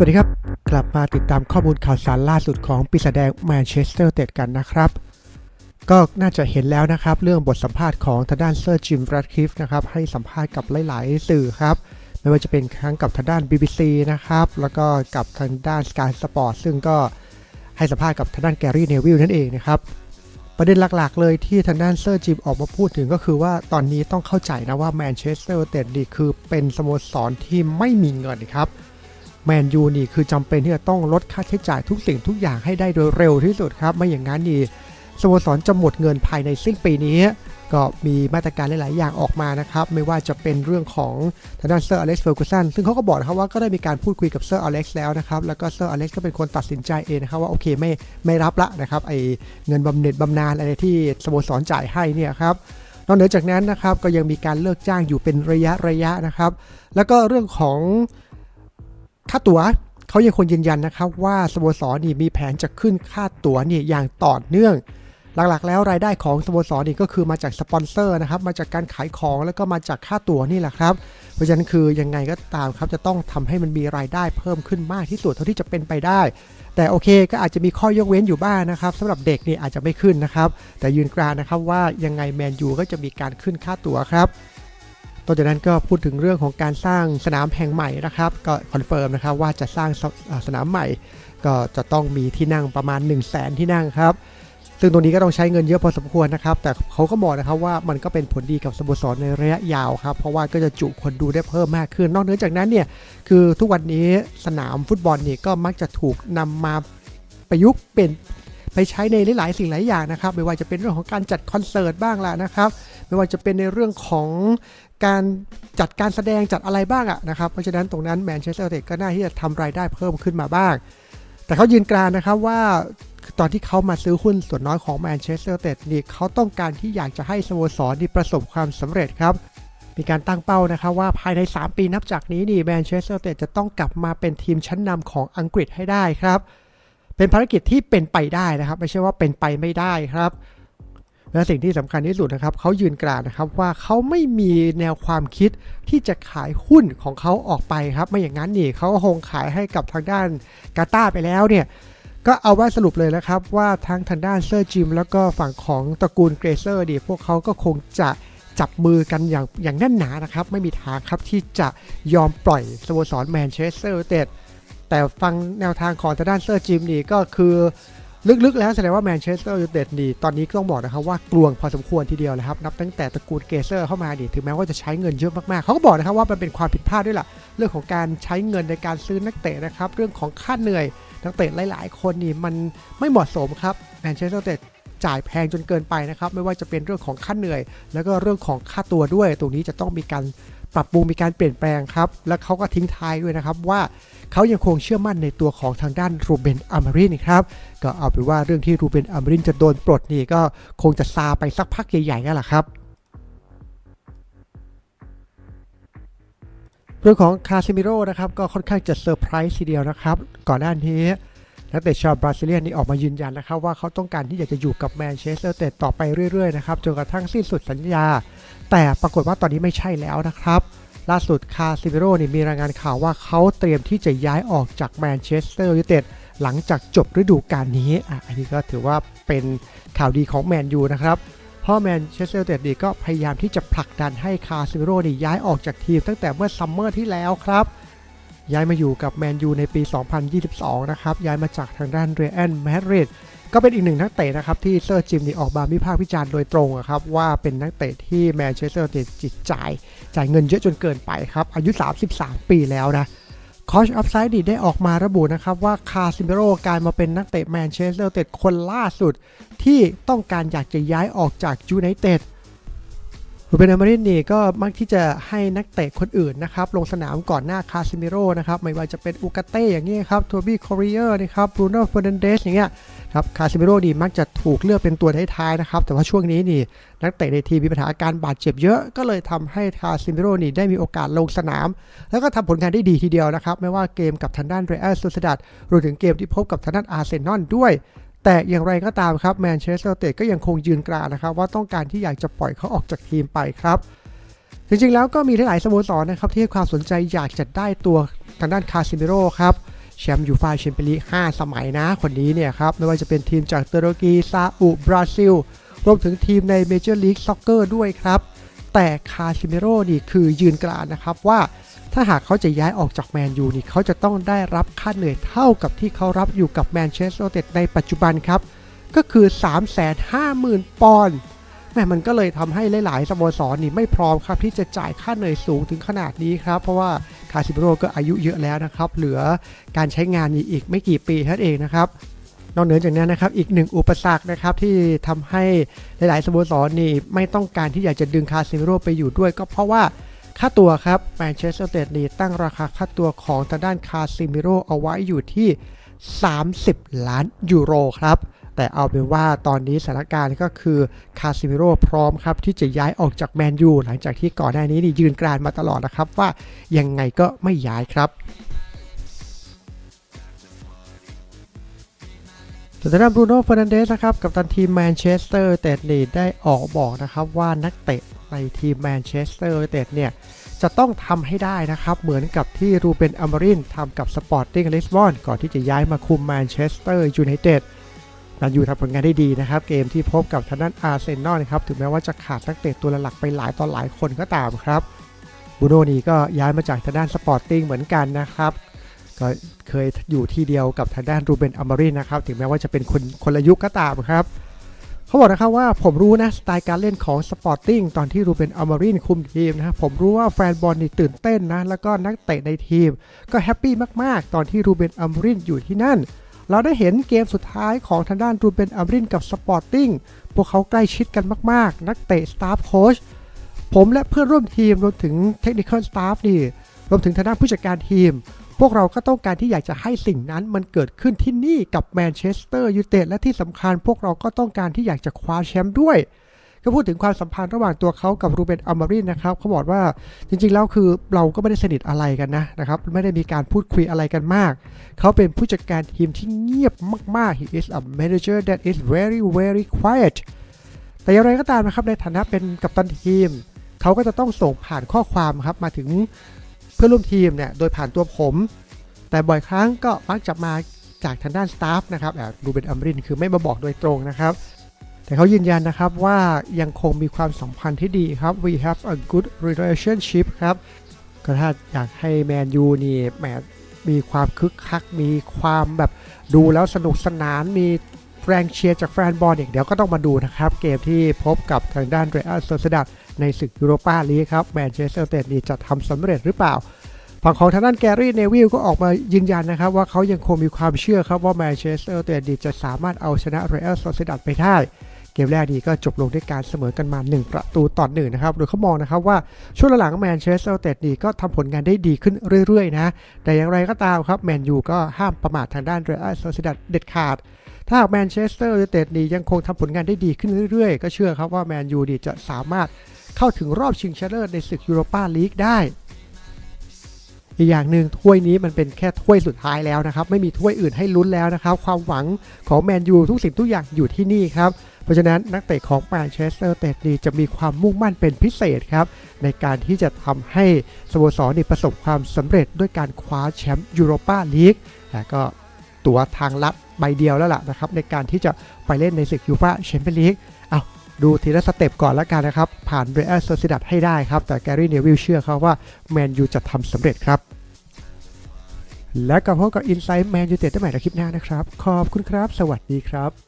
สวัสดีครับ กลับมาติดตามข้อมูลข่าวสารล่าสุดของปีศาจแดงแมนเชสเตอร์เตดกันนะครับ ก็น่าจะเห็นแล้วนะครับ เรื่องบทสัมภาษณ์ของทางด้านเซอร์จิมแรดคลิฟนะครับ ให้สัมภาษณ์กับหลาย ๆ สื่อครับ ไม่ว่าจะเป็นครั้งกับทางด้าน BBC นะครับ แล้วก็กับทางด้าน Sky Sport ซึ่งก็ให้สัมภาษณ์กับทางด้านแกรี่เนวิลนั่นเองนะครับ ประเด็นหลัก ๆ เลยที่ทางด้านเซอร์จิมออกมาพูดถึงก็คือว่าตอนนี้ต้องเข้าใจนะว่าแมนเชสเตอร์เต็ดนี่คือเป็นสโมสรที่ไม่มีเงินครับ แมนยูนี่คือจำเป็นที่จะต้องลดค่าใช้จ่ายทุกสิ่งทุกอย่างให้ได้โดยเร็วที่สุดครับ ไม่อย่างนั้นนี่สโมสรจะหมดเงินภายในสิ้นปีนี้ ก็มีมาตรการหลาย ๆ อย่างออกมานะครับ ไม่ว่าจะเป็นเรื่องของทางด้านเซอร์อเล็กซ์เฟอร์กูสันซึ่งเขาก็บอกนะครับว่าก็ได้มีการพูดคุยกับเซอร์อเล็กซ์แล้วนะครับ แล้วก็เซอร์อเล็กซ์ก็เป็นคนตัดสินใจเองนะครับว่าโอเคไม่ไม่รับละนะครับไอเงินบำเหน็จบำนาญอะไรที่สโมสรจ่ายให้เนี่ยครับนอกเหนือจากนั้นนะครับก็ยังมีการเลิกจ้างอยู่เป็นระยะระยะนะครับ แล้วก็เรื่องของ ค่าตั๋วเขายังคงยืนยันนะครับว่าสโมสรนี่มีแผนจะขึ้นค่าตั๋วนี่อย่างต่อเนื่อง หลักๆ แล้วรายได้ของสโมสรนี่ก็คือมาจากสปอนเซอร์นะครับ มาจากการขายของแล้วก็มาจากค่าตั๋วนี่แหละครับ เพราะฉะนั้นคือยังไงก็ตามครับจะต้องทำให้มันมีรายได้เพิ่มขึ้นมากที่สุดเท่าที่จะเป็นไปได้ แต่โอเคก็อาจจะมีข้อยกเว้นอยู่บ้างนะครับสำหรับเด็กนี่อาจจะไม่ขึ้นนะครับ แต่ยืนกรานนะครับว่ายังไงแมนยูก็จะมีการขึ้นค่าตั๋วครับ ต่อจากนั้นก็พูดถึงเรื่องของการสร้างสนามแห่งใหม่นะครับ ก็คอนเฟิร์มนะครับว่าจะสร้างสนามใหม่ ก็จะต้องมีที่นั่งประมาณ 1 0 0 0 0แสนที่นั่งครับ ซึ่งตรงนี้ก็ต้องใช้เงินเยอะพอสมควรนะครับ แต่เขาก็บอกนะครับว่ามันก็เป็นผลดีกับสโมสรในระยะยาวครับ เพราะว่าก็จะจุคนดูได้เพิ่มมากขึ้น นอกเหนือจากนั้นเนี่ยคือทุกวันนี้สนามฟุตบอลนี่ก็มักจะถูกนำมาประยุกต์เป็นไปใช้ในหลายๆสิ่งหลายอย่างนะครับ ไม่ว่าจะเป็นเรื่องของการจัดคอนเสิร์ตบ้างล่ะนะครับ ไม่ว่าจะเป็นในเรื่องของ การจัดการแสดงจัดอะไรบ้างอะนะครับเพราะฉะนั้นตรงนั้นแมนเชสเตอร์ยูไนเต็ดก็น่าที่จะทำรายได้เพิ่มขึ้นมาบ้าง แต่เขายืนกรานนะครับว่าตอนที่เขามาซื้อหุ้นส่วนน้อยของแมนเชสเตอร์ยูไนเต็ดนี่เขาต้องการที่อยากจะให้สโมสรนี่ประสบความสำเร็จครับมีการตั้งเป้านะครับว่าภายใน 3 ปีนับจากนี้นี่แมนเชสเตอร์ยูไนเต็ดจะต้องกลับมาเป็นทีมชั้นนำของอังกฤษให้ได้ครับ เป็นภารกิจที่เป็นไปได้นะครับ ไม่ใช่ว่าเป็นไปไม่ได้ครับ และสิ่งที่สำคัญที่สุดนะครับเขายืนกรานนะครับว่าเขาไม่มีแนวความคิดที่จะขายหุ้นของเขาออกไปครับไม่อย่างนั้นนี่เขาคงขายให้กับทางด้านกาตาร์ไปแล้วเนี่ยก็เอาว่าสรุปเลยนะครับว่าทั้งทางด้านเซอร์จิม แล้วก็ฝั่งของตระกูลเกรเซอร์ดีพวกเขาก็คงจะจับมือกันอย่างอย่างแน่นหนานะครับ ไม่มีทางครับที่จะยอมปล่อยสโมสรแมนเชสเตอร์ยูไนเต็ดแต่ฟังแนวทางของทางด้านเซอร์จิมนี่ก็คือ ลึกๆแล้วแสดงว่าแมนเชสเตอร์ยูไนเต็ดนี่ตอนนี้ก็ต้องบอกนะครับว่ากลวงพอสมควรทีเดียวนะครับ นับตั้งแต่ตระกูลเกเซอร์เข้ามาดิถึงแม้ว่าจะใช้เงินเยอะมากๆ เขาก็บอกนะครับว่ามันเป็นความผิดพลาดด้วยล่ะ เรื่องของการใช้เงินในการซื้อนักเตะนะครับ เรื่องของค่าเหนื่อยนักเตะหลาย ๆ คนนี่มันไม่เหมาะสมครับแมนเชสเตอร์ยูไนเต็ดจ่ายแพงจนเกินไปนะครับ ไม่ว่าจะเป็นเรื่องของค่าเหนื่อย แล้วก็เรื่องของค่าตัวด้วย ตรงนี้จะต้องมีการ ปรับปรุงมีการเปลี่ยนแปลงครับ และเขาก็ทิ้งท้ายด้วยนะครับว่าเขายังคงเชื่อมั่นในตัวของทางด้านรูเบนอามารินครับก็เอาเป็นว่าเรื่องที่รูเบนอามารินจะโดนปลดนี่ก็คงจะซาไปสักพักใหญ่ๆแล้วล่ะครับเรื่องของคาซิมิโร่นะครับก็ค่อนข้างจะเซอร์ไพรส์ทีเดียวนะครับ ก่อนหน้านี้ นักเตะชาวบราซิเลียนนี่ออกมายืนยันนะครับว่าเขาต้องการที่อยากจะอยู่กับแมนเชสเตอร์เต็ดต่อไปเรื่อยๆนะครับจนกระทั่งสิ้นสุดสัญญา แต่ปรากฏว่าตอนนี้ไม่ใช่แล้วนะครับล่าสุดคาซิมิโร่นี่มีรายงานข่าวว่าเขาเตรียมที่จะย้ายออกจากแมนเชสเตอร์ยูไนเต็ดหลังจากจบฤดูกาลนี้อะอันนี้ก็ถือว่าเป็นข่าวดีของแมนยูนะครับเพราะแมนเชสเตอร์ยูไนเต็ดนี่ก็พยายามที่จะผลักดันให้คาซิมิโร่นี่ย้ายออกจากทีมตั้งแต่เมื่อซัมเมอร์ที่แล้วครับ ย้ายมาอยู่กับแมนยูในปี 2022 นะครับ ย้ายมาจากทางด้านเรอัลมาดริดก็เป็นอีกหนึ่งนักเตะนะครับ ที่เซอร์จิมนี่ออกมาวิพากษ์วิจารณ์โดยตรงครับ ว่าเป็นนักเตะที่แมนเชสเตอร์เต็ดจิตจ่าย จ่ายเงินเยอะจนเกินไปครับ อายุ 33 ปีแล้วนะคอชออฟไซด์ดีได้ออกมาระบุนะครับ ว่าคาซิเมโรกลายมาเป็นนักเตะแมนเชสเตอร์เต็ดคนล่าสุด ที่ต้องการอยากจะย้ายออกจากยูไนเต็ด เบนอามารินนี่ก็มักที่จะให้นักเตะคนอื่นนะครับลงสนามก่อนหน้าคาซิเมโร่นะครับไม่ว่าจะเป็นอูกาเต้อย่างนี้ครับทัวบี้คอริเออร์นะครับบรูโน่เฟอร์นันเดสอย่างเงี้ยครับคาซิเมโร่นี่มักจะถูกเลือกเป็นตัวท้ายๆนะครับแต่ว่าช่วงนี้นี่นักเตะในทีมมีปัญหาการบาดเจ็บเยอะก็เลยทำให้คาซิเมโร่นี่ได้มีโอกาสลงสนาม แล้วก็ทำผลงานได้ดีทีเดียวนะครับไม่ว่าเกมกับทางด้านเรอัลโซซิดัดรวมถึงเกมที่พบกับทางด้านอาร์เซนอลด้วย แต่อย่างไรก็ตามครับแมนเชสเตอร์เต็ดก็ยังคงยืนกรานนะครับว่าต้องการที่อยากจะปล่อยเขาออกจากทีมไปครับจริงๆแล้วก็มีหลายสโมสรนะครับที่ให้ความสนใจอยากจะได้ตัวทางด้านคาซิเมโร่ครับแชมป์ยูฟาแชมเปี้ยนลีก5สมัยนะคนนี้เนี่ยครับไม่ว่าจะเป็นทีมจากตุรกีซาอุบราซิล รวมถึงทีมในเมเจอร์ลีกซ็อกเกอร์ด้วยครับ แต่คาซิเมโร่นี่คือยืนกรานนะครับว่า ถ้าหากเขาจะย้ายออกจากแมนยูนี่เขาจะต้องได้รับค่าเหนื่อยเท่ากับที่เขารับอยู่กับแมนเชสเตอร์ยูไนเต็ดในปัจจุบันครับ ก็คือ 350,000 ปอนด์แม่มันก็เลยทำให้หลายๆสโมสรนี่ไม่พร้อมครับที่จะจ่ายค่าเหนื่อยสูงถึงขนาดนี้ครับ เพราะว่าคาซิเมโร่ก็อายุเยอะแล้วนะครับ เหลือการใช้งานนี่อีกไม่กี่ปีเท่านั้นเองนะครับนอกเหนือจากนั้นนะครับอีกหนึ่งอุปสรรคนะครับที่ทำให้หลาย ๆสโมสรนี่ไม่ต้องการที่อยากจะดึงคาซิเมโร่ไปอยู่ด้วย ก็เพราะว่า ค่าตัวครับแมนเชสเตอร์ยูไนเต็ดนี่ตั้งราคาค่าตัวของทางด้านคาซิเมโรเอาไว้อยู่ที่ 30 ล้านยูโรครับแต่เอาเป็นว่าตอนนี้สถานการณ์ก็คือคาซิเมโร่พร้อมครับที่จะย้ายออกจากแมนยูหลังจากที่ก่อนหน้านี้นี่ยืนกรานมาตลอดนะครับว่ายังไงก็ไม่ย้ายครับส่วนทางด้านบรูโน่เฟอร์นันเดสนะครับกับตันทีมแมนเชสเตอร์เตดนี่ได้ออกบอกนะครับว่านักเตะ ในทีมแมนเชสเตอร์ยูไนเต็ดเนี่ยจะต้องทำให้ได้นะครับ เหมือนกับที่รูเบนอัมรินทำกับสปอร์ติ้งลิสบอนก่อนที่จะย้ายมาคุมแมนเชสเตอร์ยูไนเต็ดแมนยูทำผลงานได้ดีนะครับ เกมที่พบกับทางด้านอาร์เซนอลนะครับ ถึงแม้ว่าจะขาดนักเตะตัวหลักไปหลายต่อหลายคนก็ตามครับบูโน่นี่ก็ย้ายมาจากทางด้านสปอร์ติ้งเหมือนกันนะครับก็เคยอยู่ที่เดียวกับทางด้านรูเบนอัมรินนะครับ ถึงแม้ว่าจะเป็นคนคนละยุคก็ตามครับ เขาบอกนะครับว่าผมรู้นะสไตล์การเล่นของสปอร์ติ้งตอนที่รูเบนอมรินคุมทีมนะครับผมรู้ว่าแฟนบอลนี่ตื่นเต้นนะ แล้วก็นักเตะในทีม ก็แฮปปี้มากๆ ตอนที่รูเบนอมรินอยู่ที่นั่น เราได้เห็นเกมสุดท้ายของทางด้านรูเบนอมรินกับสปอร์ติ้งพวกเขาใกล้ชิดกันมากๆ นักเตะสตาฟโค้ชผมและเพื่อนร่วมทีมรวมถึงเทคนิคอลสตาฟนี่รวมถึงทางด้านผู้จัดการทีม พวกเราก็ต้องการที่อยากจะให้สิ่งนั้นมันเกิดขึ้นที่นี่กับแมนเชสเตอร์ยูไนเต็ดและที่สำคัญพวกเราก็ต้องการที่อยากจะคว้าแชมป์ด้วย ก็พูดถึงความสัมพันธ์ระหว่างตัวเขากับรูเบนอัมมารินนะครับเขาบอกว่าจริงๆแล้วคือเราก็ไม่ได้สนิทอะไรกันนะนะครับไม่ได้มีการพูดคุยอะไรกันมาก เขาเป็นผู้จัดการทีมที่เงียบมากๆ he is a manager that is very very quiet แต่อย่างไรก็ตามนะครับในฐานะเป็นกัปตันทีม เขาก็จะต้องส่งผ่านข้อความครับมาถึง เพื่อนร่วมทีมเนี่ยโดยผ่านตัวผม แต่บ่อยครั้งก็มักจะมาจากทางด้านสตาฟนะครับรูเบนอัมรินคือไม่มาบอกโดยตรงนะครับ แต่เขายืนยันนะครับว่ายังคงมีความสัมพันธ์ที่ดีครับ we have a good relationship ครับก็ถ้าอยากให้แมนยูนี่แหมมีความคึกคัก มีความแบบดูแล้วสนุกสนาน มีแรงเชียร์จากแฟนบอลอีกเดี๋ยวก็ต้องมาดูนะครับ เกมที่พบกับทางด้านเรอัลโซเซดัด ในศึกยูโรปาลีกครับแมนเชสเตอร์ยูไนเตดนี่จะทำสำเร็จหรือเปล่าฝั่งของทางด้านแกรี่เนวิลก็ออกมายืนยันนะครับ ว่าเขายังคงมีความเชื่อครับว่าแมนเชสเตอร์ยูไนเต็ดจะสามารถเอาชนะเรอัลโซเซดัดไปได้เกมแรกนี้ก็จบลงด้วยการเสมอกันมา 1 ประตูต่อหนึ่งนะครับ โดยเขามองนะครับว่าช่วงหลังแมนเชสเตอร์ยูไนเตดีก็ทำผลงานได้ดีขึ้นเรื่อยๆนะ แต่อย่างไรก็ตามครับแมนยูก็ห้ามประมาททางด้านเรอัลโซเซดัดเด็ดขาด ถ้าหากแมนเชสเตอร์ยูไนเตดียังคงทำผลงานได้ดีขึ้นเรื่อยๆ ก็เชื่อครับว่าแมนยูนี่จะสามารถ เข้าถึงรอบชิงชนะเลิศในศึกยูโรปาลีกได้ อีกอย่างหนึ่งถ้วยนี้มันเป็นแค่ถ้วยสุดท้ายแล้วนะครับ ไม่มีถ้วยอื่นให้ลุ้นแล้วนะครับ ความหวังของแมนยูทุกสิ่งทุกอย่างอยู่ที่นี่ครับเพราะฉะนั้นนักเตะของแมนเชสเตอร์เตดนีจะมีความมุ่งมั่นเป็นพิเศษครับ ในการที่จะทำให้สโมสรนี่ประสบความสำเร็จด้วยการคว้าแชมป์ยูโรปาลีกแต่ก็ตั๋วทางลัดใบเดียวแล้วล่ะนะครับ ในการที่จะไปเล่นในศึกยูฟ่าแชมเปี้ยนลีก ดูทีละสเต็ปก่อนแล้วกันนะครับ ผ่านเรอัลโซซิดัตให้ได้ครับ แต่แกรี่เนวิลเชื่อครับว่าแมนยูจะทำสำเร็จครับ และกับพบกับอินไซต์แมนยูเต็ดได้ใหม่ในคลิปหน้านะครับ ขอบคุณครับ สวัสดีครับ